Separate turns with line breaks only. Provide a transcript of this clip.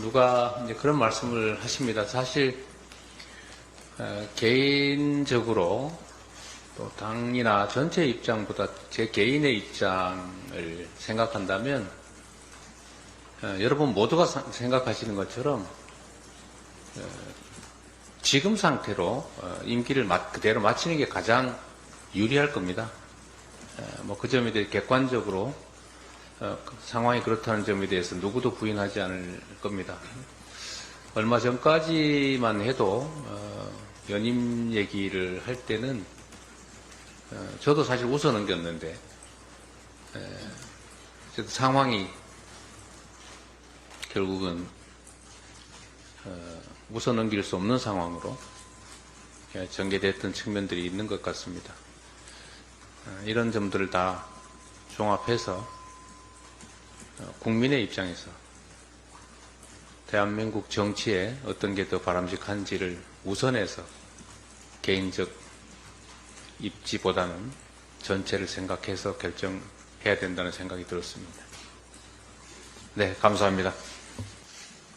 누가 이제 그런 말씀을 하십니다. 사실 어, 개인적으로 또 당이나 전체 입장보다 제 개인의 입장을 생각한다면 어, 여러분 모두가 사- 생각하시는 것처럼 어, 지금 상태로 어, 임기를 마- 그대로 마치는 게 가장 유리할 겁니다. 뭐 그 점에 대해 객관적으로 상황이 그렇다는 점에 대해서 누구도 부인하지 않을 겁니다. 얼마 전까지만 해도 어, 연임 얘기를 할 때는 어, 저도 사실 웃어 넘겼는데 상황이 결국은 어, 웃어 넘길 수 없는 상황으로 예, 전개됐던 측면들이 있는 것 같습니다. 어, 이런 점들을 다 종합해서 어, 국민의 입장에서 대한민국 정치에 어떤 게 더 바람직한지를 우선해서 개인적 입지보다는 전체를 생각해서 결정해야 된다는 생각이 들었습니다. 네, 감사합니다.